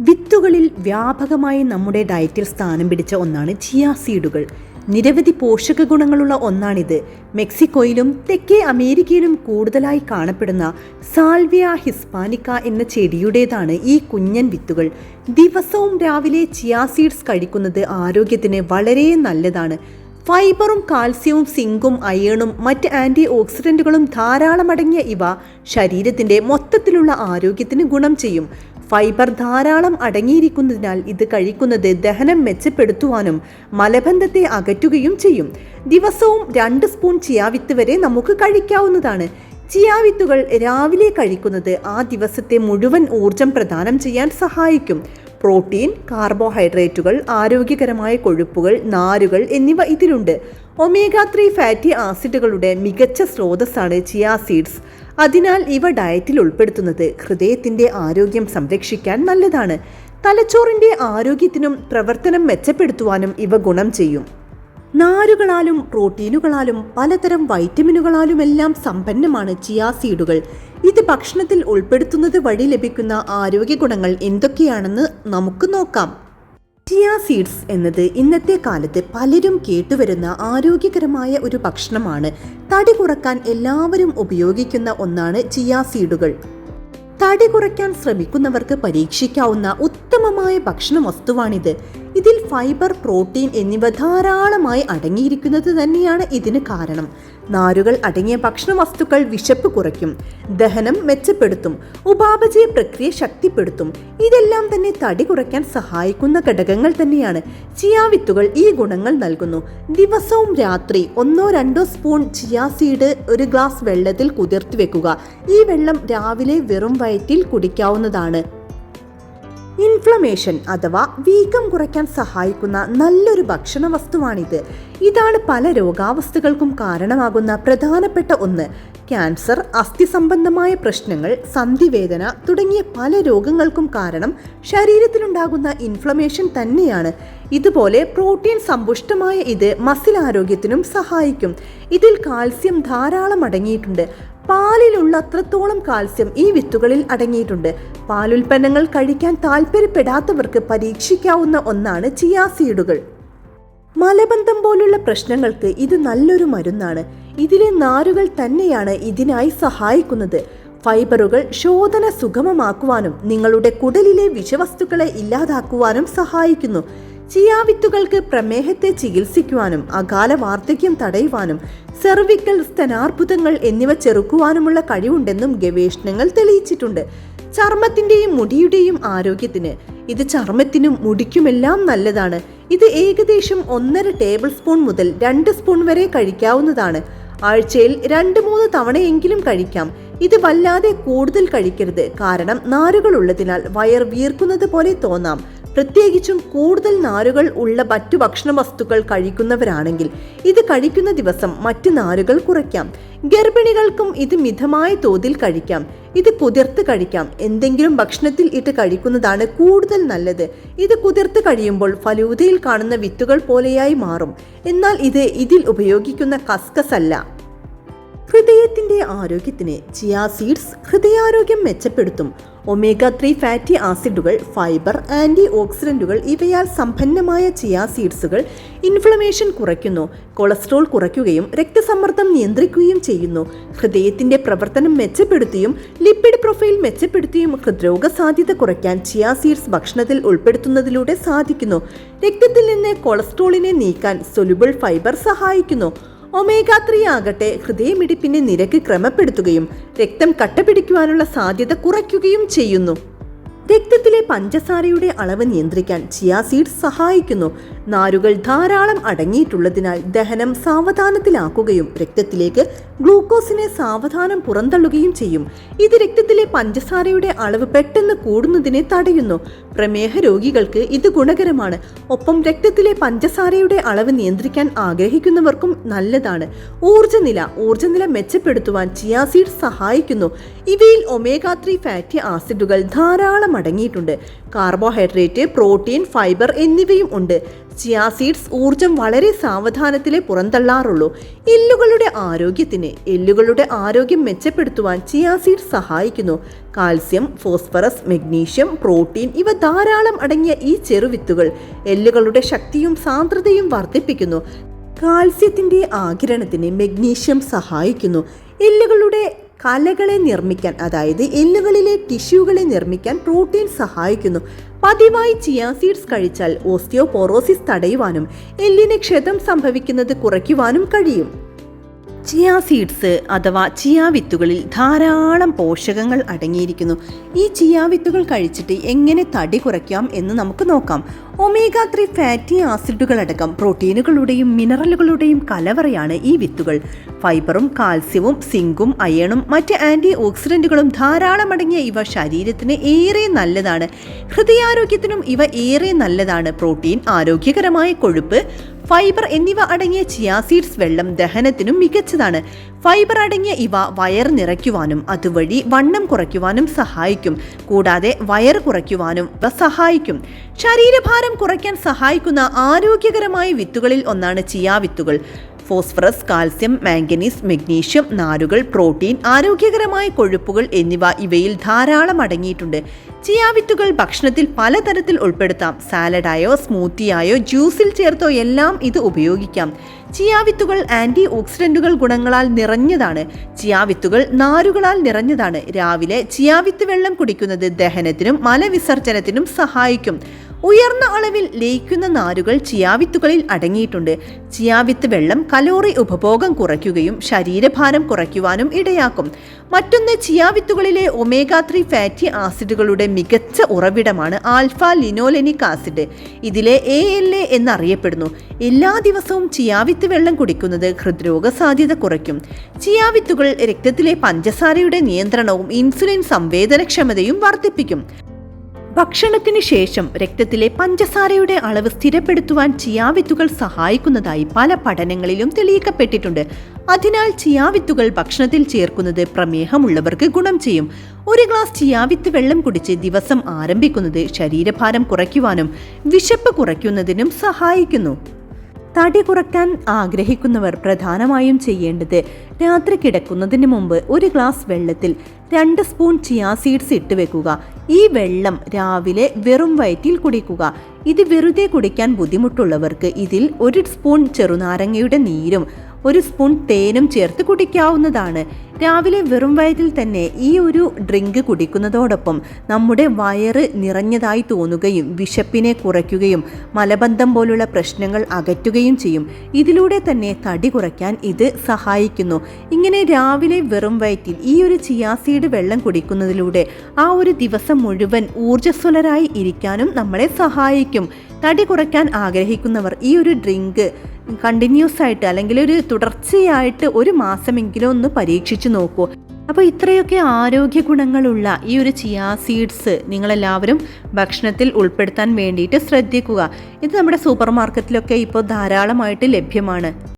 വിത്തുകളിൽ വ്യാപകമായി നമ്മുടെ ഡയറ്റിൽ സ്ഥാനം പിടിച്ച ഒന്നാണ് ചിയാ സീഡുകൾ. നിരവധി പോഷക ഗുണങ്ങളുള്ള ഒന്നാണിത്. മെക്സിക്കോയിലും തെക്കേ അമേരിക്കയിലും കൂടുതലായി കാണപ്പെടുന്ന സാൽവിയ ഹിസ്പാനിക്ക എന്ന ചെടിയുടേതാണ് ഈ കുഞ്ഞൻ വിത്തുകൾ. ദിവസവും രാവിലെ ചിയാ സീഡ്സ് കഴിക്കുന്നത് ആരോഗ്യത്തിന് വളരെ നല്ലതാണ്. ഫൈബറും കാൽസ്യവും സിങ്കും അയേണും മറ്റ് ആന്റി ഓക്സിഡന്റുകളും ധാരാളമടങ്ങിയ ഇവ ശരീരത്തിന്റെ മൊത്തത്തിലുള്ള ആരോഗ്യത്തിന് ഗുണം ചെയ്യും. ഫൈബർ ധാരാളം അടങ്ങിയിരിക്കുന്നതിനാൽ ഇത് കഴിക്കുന്നത് ദഹനം മെച്ചപ്പെടുത്തുവാനും മലബന്ധത്തെ അകറ്റുകയും ചെയ്യും. ദിവസവും രണ്ട് സ്പൂൺ ചിയാവിത്ത് വരെ നമുക്ക് കഴിക്കാവുന്നതാണ്. ചിയാവിത്തുകൾ രാവിലെ കഴിക്കുന്നത് ആ ദിവസത്തെ മുഴുവൻ ഊർജം പ്രദാനം ചെയ്യാൻ സഹായിക്കും. പ്രോട്ടീൻ കാർബോഹൈഡ്രേറ്റുകൾ ആരോഗ്യകരമായ കൊഴുപ്പുകൾ നാരുകൾ എന്നിവ ഇതിലുണ്ട്. ഒമേഗ ത്രീ ഫാറ്റി ആസിഡുകളുടെ മികച്ച സ്രോതസ്സാണ് ചിയാ സീഡ്സ്. അതിനാൽ ഇവ ഡയറ്റിൽ ഉൾപ്പെടുത്തുന്നത് ഹൃദയത്തിന്റെ ആരോഗ്യം സംരക്ഷിക്കാൻ നല്ലതാണ്. തലച്ചോറിന്റെ ആരോഗ്യത്തിനും പ്രവർത്തനം മെച്ചപ്പെടുത്തുവാനും ഇവ ഗുണം ചെയ്യും. നാരുകളാലും പ്രോട്ടീനുകളാലും പലതരം വൈറ്റമിനുകളാലുമെല്ലാം സമ്പന്നമാണ് ചിയാ സീഡുകൾ. ഇത് ഭക്ഷണത്തിൽ ഉൾപ്പെടുത്തുന്നത് വഴി ലഭിക്കുന്ന ആരോഗ്യ ഗുണങ്ങൾ എന്തൊക്കെയാണെന്ന് നമുക്ക് നോക്കാം. ചിയാ സീഡ്സ് എന്നത് ഇന്നത്തെ കാലത്ത് പലരും കേട്ടുവരുന്ന ആരോഗ്യകരമായ ഒരു ഭക്ഷണമാണ്. തടി കുറയ്ക്കാൻ എല്ലാവരും ഉപയോഗിക്കുന്ന ഒന്നാണ് ചിയ സീഡുകൾ തടി കുറയ്ക്കാൻ ശ്രമിക്കുന്നവർക്ക് പരീക്ഷിക്കാവുന്ന ഉത്തമമായ ഭക്ഷണ വസ്തുവാണിത്. ഇതിൽ ഫൈബർ പ്രോട്ടീൻ എന്നിവ ധാരാളമായി അടങ്ങിയിരിക്കുന്നത് തന്നെയാണ് ഇതിന് കാരണം. നാരുകൾ അടങ്ങിയ ഭക്ഷണ വസ്തുക്കൾ വിശപ്പ് കുറയ്ക്കും ദഹനം മെച്ചപ്പെടുത്തും ഉപാപചയ പ്രക്രിയ ശക്തിപ്പെടുത്തും. ഇതെല്ലാം തന്നെ തടി കുറയ്ക്കാൻ സഹായിക്കുന്ന ഘടകങ്ങൾ തന്നെയാണ്. ചിയാവിത്തുകൾ ഈ ഗുണങ്ങൾ നൽകുന്നു. ദിവസവും രാത്രി ഒന്നോ രണ്ടോ സ്പൂൺ ചിയാ സീഡ് ഒരു ഗ്ലാസ് വെള്ളത്തിൽ കുതിർത്തി വെക്കുക. ഈ വെള്ളം രാവിലെ വെറും വയറ്റിൽ കുടിക്കാവുന്നതാണ്. ഇൻഫ്ലമേഷൻ അഥവാ വീക്കം കുറയ്ക്കാൻ സഹായിക്കുന്ന നല്ലൊരു ഭക്ഷണ വസ്തുവാണിത് ഇതാണ് പല രോഗാവസ്ഥകൾക്കും കാരണമാകുന്ന പ്രധാനപ്പെട്ട ഒന്ന്. ക്യാൻസർ അസ്ഥി സംബന്ധമായ പ്രശ്നങ്ങൾ സന്ധിവേദന തുടങ്ങിയ പല രോഗങ്ങൾക്കും കാരണം ശരീരത്തിലുണ്ടാകുന്ന ഇൻഫ്ലമേഷൻ തന്നെയാണ്. ഇതുപോലെ പ്രോട്ടീൻ സമ്പുഷ്ടമായ ഇത് മസിൽ ആരോഗ്യത്തിനും സഹായിക്കും. ഇതിൽ കാൽസ്യം ധാരാളം അടങ്ങിയിട്ടുണ്ട്. പാലിലുള്ള അത്രത്തോളം കാൽസ്യം ഈ വിത്തുകളിൽ അടങ്ങിയിട്ടുണ്ട്. പാലുൽപ്പന്നങ്ങൾ കഴിക്കാൻ താല്പര്യപ്പെടാത്തവർക്ക് പരീക്ഷിക്കാവുന്ന ഒന്നാണ് ചിയാ സീഡുകൾ. മലബന്ധം പോലുള്ള പ്രശ്നങ്ങൾക്ക് ഇത് നല്ലൊരു മരുന്നാണ്. ഇതിലെ നാരുകൾ തന്നെയാണ് ഇതിനായി സഹായിക്കുന്നത്. ഫൈബറുകൾ ശോധന സുഗമമാക്കുവാനും നിങ്ങളുടെ കുടലിലെ വിഷവസ്തുക്കളെ ഇല്ലാതാക്കുവാനും സഹായിക്കുന്നു. ചിയാവിത്തുകൾക്ക് പ്രമേഹത്തെ ചികിത്സിക്കുവാനും അകാല വാർദ്ധക്യം തടയുവാനും സെർവിക്കൽ സ്തനാർബുദങ്ങൾ എന്നിവ ചെറുക്കുവാനുമുള്ള കഴിവുണ്ടെന്നും ഗവേഷണങ്ങൾ തെളിയിച്ചിട്ടുണ്ട്. ചർമ്മത്തിന്റെയും മുടിയുടെയും ആരോഗ്യത്തിന് ഇത് ചർമ്മത്തിനും മുടിക്കുമെല്ലാം നല്ലതാണ്. ഇത് ഏകദേശം ഒന്നര ടേബിൾ സ്പൂൺ മുതൽ രണ്ട് സ്പൂൺ വരെ കഴിക്കാവുന്നതാണ്. ആഴ്ചയിൽ രണ്ട് മൂന്ന് തവണയെങ്കിലും കഴിക്കാം. ഇത് വല്ലാതെ കൂടുതൽ കഴിക്കരുത്. കാരണം നാരുകൾ ഉള്ളതിനാൽ വയർ വീർക്കുന്നത് പോലെ തോന്നാം. പ്രത്യേകിച്ചും കൂടുതൽ നാരുകൾ ഉള്ള മറ്റു ഭക്ഷണ വസ്തുക്കൾ കഴിക്കുന്നവരാണെങ്കിൽ ഇത് കഴിക്കുന്ന ദിവസം മറ്റു നാരുകൾ കുറയ്ക്കാം. ഗർഭിണികൾക്കും ഇത് മിതമായ തോതിൽ കഴിക്കാം. ഇത് കുതിർത്ത് കഴിക്കാം. എന്തെങ്കിലും ഭക്ഷണത്തിൽ ഇട്ട് കഴിക്കുന്നതാണ് കൂടുതൽ നല്ലത്. ഇത് കുതിർത്ത് കഴിയുമ്പോൾ ഫലൂതയിൽ കാണുന്ന വിത്തുകൾ പോലെയായി മാറും. എന്നാൽ ഇത് ഇതിൽ ഉപയോഗിക്കുന്ന കസ്കസ് അല്ല ഹൃദയത്തിന്റെ ആരോഗ്യത്തിന് ചിയാ സീഡ്സ് ഹൃദയാരോഗ്യം മെച്ചപ്പെടുത്തും. ഒമേഗ ത്രീ ഫാറ്റി ആസിഡുകൾ ഫൈബർ ആന്റി ഓക്സിഡന്റുകൾ ഇവയാൽ സമ്പന്നമായ ചിയാ സീഡ്സുകൾ ഇൻഫ്ലമേഷൻ കുറയ്ക്കുന്നു. കൊളസ്ട്രോൾ കുറയ്ക്കുകയും രക്തസമ്മർദ്ദം നിയന്ത്രിക്കുകയും ചെയ്യുന്നു. ഹൃദയത്തിന്റെ പ്രവർത്തനം മെച്ചപ്പെടുത്തിയും ലിപ്പിഡ് പ്രൊഫൈൽ മെച്ചപ്പെടുത്തിയും ഹൃദ്രോഗ സാധ്യത കുറയ്ക്കാൻ ചിയാ സീഡ്സ് ഭക്ഷണത്തിൽ ഉൾപ്പെടുത്തുന്നതിലൂടെ സാധിക്കുന്നു. രക്തത്തിൽ നിന്ന് കൊളസ്ട്രോളിനെ നീക്കാൻ സൊലുബിൾ ഫൈബർ സഹായിക്കുന്നു. ഒമേഗ ത്രീ ആകട്ടെ ഹൃദയമിടിപ്പിന്റെ നിരക്ക് ക്രമപ്പെടുത്തുകയും രക്തം കട്ടപിടിക്കുവാനുള്ള സാധ്യത കുറയ്ക്കുകയും ചെയ്യുന്നു. രക്തത്തിലെ പഞ്ചസാരയുടെ അളവ് നിയന്ത്രിക്കാൻ ചിയാ സീഡ്സ് സഹായിക്കുന്നു. നാരുകൾ ധാരാളം അടങ്ങിയിട്ടുള്ളതിനാൽ ദഹനം സാവധാനത്തിലാക്കുകയും രക്തത്തിലേക്ക് ഗ്ലൂക്കോസിനെ സാവധാനം പുറന്തള്ളുകയും ചെയ്യും. ഇത് രക്തത്തിലെ പഞ്ചസാരയുടെ അളവ് പെട്ടെന്ന് കൂടുന്നതിനെ തടയുന്നു. പ്രമേഹ രോഗികൾക്ക് ഇത് ഗുണകരമാണ്. ഒപ്പം രക്തത്തിലെ പഞ്ചസാരയുടെ അളവ് നിയന്ത്രിക്കാൻ ആഗ്രഹിക്കുന്നവർക്കും നല്ലതാണ്. ഊർജനില ഊർജനില മെച്ചപ്പെടുത്തുവാൻ ചിയാസീഡ് സഹായിക്കുന്നു. ഇവയിൽ ഒമേഗ ത്രീ ഫാറ്റി ആസിഡുകൾ ധാരാളം അടങ്ങിയിട്ടുണ്ട്. കാർബോഹൈഡ്രേറ്റ് പ്രോട്ടീൻ ഫൈബർ എന്നിവയും ഉണ്ട്. ചിയാ സീഡ്സ് ഊർജം വളരെ സാവധാനത്തിലെ പുറന്തള്ളാറുള്ളൂ. എല്ലുകളുടെ ആരോഗ്യത്തിന് എല്ലുകളുടെ ആരോഗ്യം മെച്ചപ്പെടുത്തുവാൻ ചിയാ സീഡ്സ് സഹായിക്കുന്നു. കാൽസ്യം ഫോസ്ഫറസ് മെഗ്നീഷ്യം പ്രോട്ടീൻ ഇവ ധാരാളം അടങ്ങിയ ഈ ചെറുവിത്തുകൾ എല്ലുകളുടെ ശക്തിയും സാന്ദ്രതയും വർദ്ധിപ്പിക്കുന്നു. കാൽസ്യത്തിന്റെ ആകിരണത്തിന് മെഗ്നീഷ്യം സഹായിക്കുന്നു. എല്ലുകളുടെ കലകളെ നിർമ്മിക്കാൻ അതായത് എല്ലുകളിലെ ടിഷ്യൂകളെ നിർമ്മിക്കാൻ പ്രോട്ടീൻ സഹായിക്കുന്നു. പതിവായി ചിയാ സീഡ്സ് കഴിച്ചാൽ ഓസ്റ്റിയോപോറോസിസ് തടയുവാനും എല്ലിന് ക്ഷതം സംഭവിക്കുന്നത് കുറയ്ക്കുവാനും കഴിയും. ചിയാ സീഡ്സ് അഥവാ ചിയാ വിത്തുകളിൽ ധാരാളം പോഷകങ്ങൾ അടങ്ങിയിരിക്കുന്നു. ഈ ചിയാ വിത്തുകൾ കഴിച്ചിട്ട് എങ്ങനെ തടി കുറയ്ക്കാം എന്ന് നമുക്ക് നോക്കാം. ഒമേഗ ത്രീ ഫാറ്റി ആസിഡുകൾ അടക്കം പ്രോട്ടീനുകളുടെയും മിനറലുകളുടെയും കലവറയാണ് ഈ വിത്തുകൾ. ഫൈബറും കാൽസ്യവും സിങ്കും അയണും മറ്റ് ആന്റി ഓക്സിഡന്റുകളും ധാരാളം അടങ്ങിയ ഇവ ശരീരത്തിന് ഏറെ നല്ലതാണ്. ഹൃദയാരോഗ്യത്തിനും ഇവ ഏറെ നല്ലതാണ്. പ്രോട്ടീൻ ആരോഗ്യകരമായ കൊഴുപ്പ് ഫൈബർ എന്നിവ അടങ്ങിയ ചിയാ സീഡ്സ് വെള്ളം ദഹനത്തിനും മികച്ചതാണ്. ഫൈബർ അടങ്ങിയ ഇവ വയർ നിറയ്ക്കുവാനും അതുവഴി വണ്ണം കുറയ്ക്കുവാനും സഹായിക്കും. കൂടാതെ വയർ കുറയ്ക്കുവാനും സഹായിക്കും. ശരീരഭാരം കുറയ്ക്കാൻ സഹായിക്കുന്ന ആരോഗ്യകരമായ വിത്തുകളിൽ ഒന്നാണ് ചിയാ വിത്തുകൾ. ഫോസ്ഫറസ് കാൽസ്യം മാംഗനീസ് മഗ്നീഷ്യം നാരുകൾ പ്രോട്ടീൻ ആരോഗ്യകരമായ കൊഴുപ്പുകൾ എന്നിവ ഇവയിൽ ധാരാളം അടങ്ങിയിട്ടുണ്ട്. ചിയാവിത്തുകൾ ഭക്ഷണത്തിൽ പലതരത്തിൽ ഉൾപ്പെടുത്താം. സാലഡായോ സ്മൂത്തിയായോ ജ്യൂസിൽ ചേർത്തോ എല്ലാം ഇത് ഉപയോഗിക്കാം. ചിയാവിത്തുകൾ ആന്റി ഓക്സിഡന്റുകൾ ഗുണങ്ങളാൽ നിറഞ്ഞതാണ്. ചിയാവിത്തുകൾ നാരുകളാൽ നിറഞ്ഞതാണ്. രാവിലെ ചിയാവിത്ത് വെള്ളം കുടിക്കുന്നത് ദഹനത്തിനും മലവിസർജനത്തിനും സഹായിക്കും. ഉയർന്ന അളവിൽ ലയിക്കുന്ന നാരുകൾ ചിയാവിത്തുകളിൽ അടങ്ങിയിട്ടുണ്ട്. ചിയാവിത്ത് വെള്ളം കലോറി ഉപഭോഗം കുറയ്ക്കുകയും ശരീരഭാരം കുറയ്ക്കുവാനും ഇടയാക്കും. മറ്റൊന്ന് ചിയാവിത്തുകളിലെ ഒമേഗ ത്രീ ഫാറ്റി ആസിഡുകളുടെ മികച്ച ഉറവിടമാണ് ആൽഫ ലിനോലെനിക് ആസിഡ്. ഇതിലെ എ എൽ എ എന്നറിയപ്പെടുന്നു. എല്ലാ ദിവസവും ചിയാവിത്ത് വെള്ളം കുടിക്കുന്നത് ഹൃദ്രോഗ സാധ്യത കുറയ്ക്കും. ചിയാവിത്തുകൾ രക്തത്തിലെ പഞ്ചസാരയുടെ നിയന്ത്രണവും ഇൻസുലിൻ സംവേദനക്ഷമതയും വർദ്ധിപ്പിക്കും. ഭക്ഷണത്തിന് ശേഷം രക്തത്തിലെ പഞ്ചസാരയുടെ അളവ് സ്ഥിരപ്പെടുത്തുവാൻ ചിയാവിത്തുകൾ സഹായിക്കുന്നതായി പല പഠനങ്ങളിലും തെളിയിക്കപ്പെട്ടിട്ടുണ്ട്. അതിനാൽ ചിയാവിത്തുകൾ ഭക്ഷണത്തിൽ ചേർക്കുന്നത് പ്രമേഹമുള്ളവർക്ക് ഗുണം ചെയ്യും. ഒരു ഗ്ലാസ് ചിയാവിത്ത് വെള്ളം കുടിച്ച് ദിവസം ആരംഭിക്കുന്നത് ശരീരഭാരം കുറയ്ക്കുവാനും വിശപ്പ് കുറയ്ക്കുന്നതിനും സഹായിക്കുന്നു. തടി കുറയ്ക്കാൻ ആഗ്രഹിക്കുന്നവർ പ്രധാനമായും ചെയ്യേണ്ടത് രാത്രി കിടക്കുന്നതിന് മുമ്പ് ഒരു ഗ്ലാസ് വെള്ളത്തിൽ രണ്ട് സ്പൂൺ ചിയാ സീഡ്സ് ഇട്ട് വെക്കുക. ഈ വെള്ളം രാവിലെ വെറും വയറ്റിൽ കുടിക്കുക. ഇത് വെറുതെ കുടിക്കാൻ ബുദ്ധിമുട്ടുള്ളവർക്ക് ഇതിൽ ഒരു സ്പൂൺ ചെറുനാരങ്ങയുടെ നീരും ഒരു സ്പൂൺ തേനും ചേർത്ത് കുടിക്കാവുന്നതാണ്. രാവിലെ വെറും വയറ്റിൽ തന്നെ ഈ ഒരു ഡ്രിങ്ക് കുടിക്കുന്നതോടൊപ്പം നമ്മുടെ വയറ് നിറഞ്ഞതായി തോന്നുകയും വിശപ്പിനെ കുറയ്ക്കുകയും മലബന്ധം പോലുള്ള പ്രശ്നങ്ങൾ അകറ്റുകയും ചെയ്യും. ഇതിലൂടെ തന്നെ തടി കുറയ്ക്കാൻ ഇത് സഹായിക്കുന്നു. ഇങ്ങനെ രാവിലെ വെറും വയറ്റിൽ ഈ ഒരു ചിയാസീഡ് വെള്ളം കുടിക്കുന്നതിലൂടെ ആ ഒരു ദിവസം മുഴുവൻ ഊർജസ്വലരായി ഇരിക്കാനും നമ്മളെ സഹായിക്കും. തടി കുറയ്ക്കാൻ ആഗ്രഹിക്കുന്നവർ ഈ ഒരു ഡ്രിങ്ക് കണ്ടിന്യൂസ് ആയിട്ട് അല്ലെങ്കിൽ ഒരു തുടർച്ചയായിട്ട് ഒരു മാസമെങ്കിലും ഒന്ന് പരീക്ഷിച്ചു നോക്കൂ. അപ്പോൾ ഇത്രയൊക്കെ ആരോഗ്യ ഗുണങ്ങളുള്ള ഈ ഒരു ചിയാ സീഡ്സ് നിങ്ങളെല്ലാവരും ഭക്ഷണത്തിൽ ഉൾപ്പെടുത്താൻ വേണ്ടിയിട്ട് ശ്രദ്ധിക്കുക. ഇത് നമ്മുടെ സൂപ്പർ മാർക്കറ്റിലൊക്കെ ഇപ്പോൾ ധാരാളമായിട്ട് ലഭ്യമാണ്.